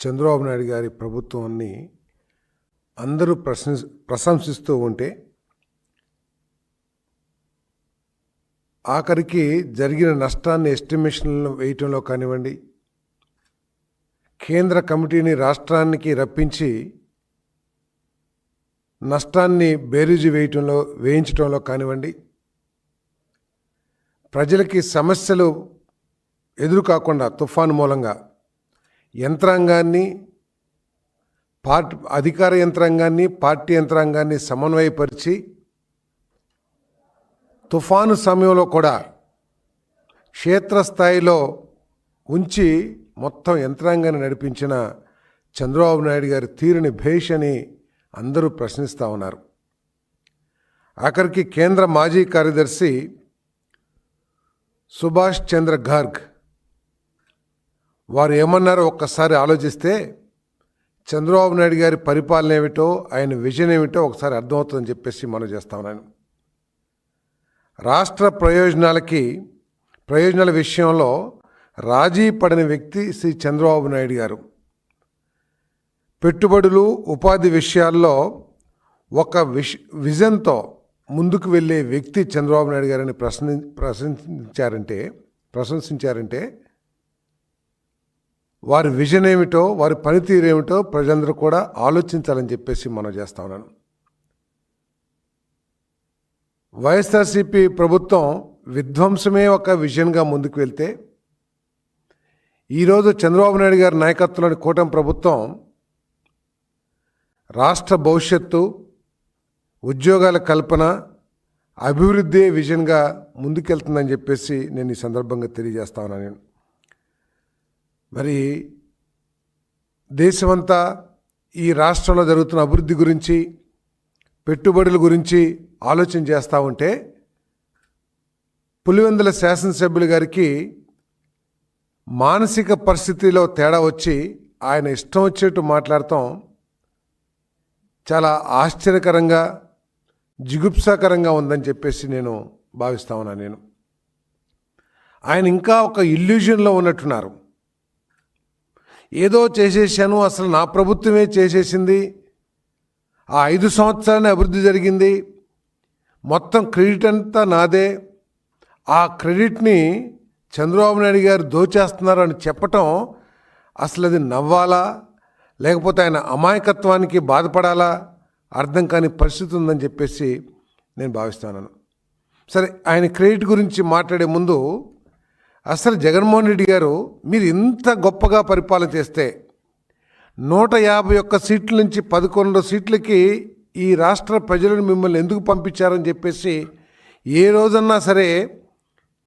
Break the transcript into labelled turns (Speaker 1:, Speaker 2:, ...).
Speaker 1: చంద్రబాబు నాయుడు గారి ప్రభుత్వాన్ని అందరూ ప్రశం ప్రశంసిస్తూ ఉంటే ఆఖరికి జరిగిన నష్టాన్ని ఎస్టిమేషన్లు వేయటంలో కానివ్వండి కేంద్ర కమిటీని రాష్ట్రానికి రప్పించి నష్టాన్ని బేరీజు వేయటంలో వేయించడంలో కానివ్వండి ప్రజలకి సమస్యలు ఎదురు కాకుండా తుఫాను మూలంగా యంత్రాంగాన్ని పార్ట్ అధికార యంత్రాంగాన్ని పార్టీ యంత్రాంగాన్ని సమన్వయపరిచి తుఫాను సమయంలో కూడా క్షేత్రస్థాయిలో ఉంచి మొత్తం యంత్రాంగాన్ని నడిపించిన చంద్రబాబు నాయుడు గారి తీరుని భేష్ అని అందరూ ప్రశ్నిస్తూ ఉన్నారు. ఆఖరికి కేంద్ర మాజీ కార్యదర్శి సుభాష్ చంద్ర గార్గ్ వారు ఏమన్నారో ఒక్కసారి ఆలోచిస్తే చంద్రబాబు నాయుడు గారి పరిపాలన ఏమిటో ఆయన విజన్ ఏమిటో ఒకసారి అర్థమవుతుందని చెప్పేసి మనం చేస్తాం నేను రాష్ట్ర ప్రయోజనాలకి ప్రయోజనాల విషయంలో రాజీ పడిన వ్యక్తి శ్రీ చంద్రబాబు నాయుడు గారు. పెట్టుబడులు ఉపాధి విషయాల్లో ఒక విష్ విజన్తో ముందుకు వెళ్ళే వ్యక్తి చంద్రబాబు నాయుడు గారిని ప్రశ్ని ప్రశంసించారంటే ప్రశంసించారంటే వారి విజన్ ఏమిటో వారి పనితీరు ఏమిటో ప్రజలందరూ కూడా ఆలోచించాలని చెప్పేసి మనం చేస్తా ఉన్నాను. వైఎస్ఆర్సీపీ ప్రభుత్వం విధ్వంసమే ఒక విజన్గా ముందుకు వెళ్తే ఈరోజు చంద్రబాబు నాయుడు గారి నాయకత్వంలోని కూటమి ప్రభుత్వం రాష్ట్ర భవిష్యత్తు ఉద్యోగాల కల్పన అభివృద్ధి విజన్గా ముందుకెళ్తుందని చెప్పేసి నేను ఈ సందర్భంగా తెలియజేస్తా ఉన్నాను. నేను మరి దేశమంతా ఈ రాష్ట్రంలో జరుగుతున్న అభివృద్ధి గురించి పెట్టుబడుల గురించి ఆలోచన చేస్తూ ఉంటే పులివెందుల శాసనసభ్యులు గారికి మానసిక పరిస్థితిలో తేడా వచ్చి ఆయన ఇష్టం వచ్చేట్టు మాట్లాడటం చాలా ఆశ్చర్యకరంగా జిగుప్సాకరంగా ఉందని చెప్పేసి నేను భావిస్తా ఉన్నాను నేను. ఆయన ఇంకా ఒక ఇల్యూజన్లో ఉన్నట్టున్నారు. ఏదో చేసేసాను అసలు నా ప్రభుత్వమే చేసేసింది. ఆ ఐదు సంవత్సరాలనే అభివృద్ధి జరిగింది. మొత్తం క్రెడిట్ అంతా నాదే. ఆ క్రెడిట్ని చంద్రబాబు నాయుడు గారు దోచేస్తున్నారు అని చెప్పటం అసలు అది నవ్వాలా? లేకపోతే ఆయన అమాయకత్వానికి బాధపడాలా? అర్థం కాని పరిస్థితి ఉందని చెప్పేసి నేను భావిస్తున్నాను. సరే ఆయన క్రెడిట్ గురించి మాట్లాడే ముందు అసలు జగన్మోహన్ రెడ్డి గారు మీరు ఇంత గొప్పగా పరిపాలన చేస్తే నూట యాభై ఒక్క సీట్ల నుంచి పదకొండు సీట్లకి ఈ రాష్ట్ర ప్రజలను మిమ్మల్ని ఎందుకు పంపించారని చెప్పేసి ఏ రోజన్నా సరే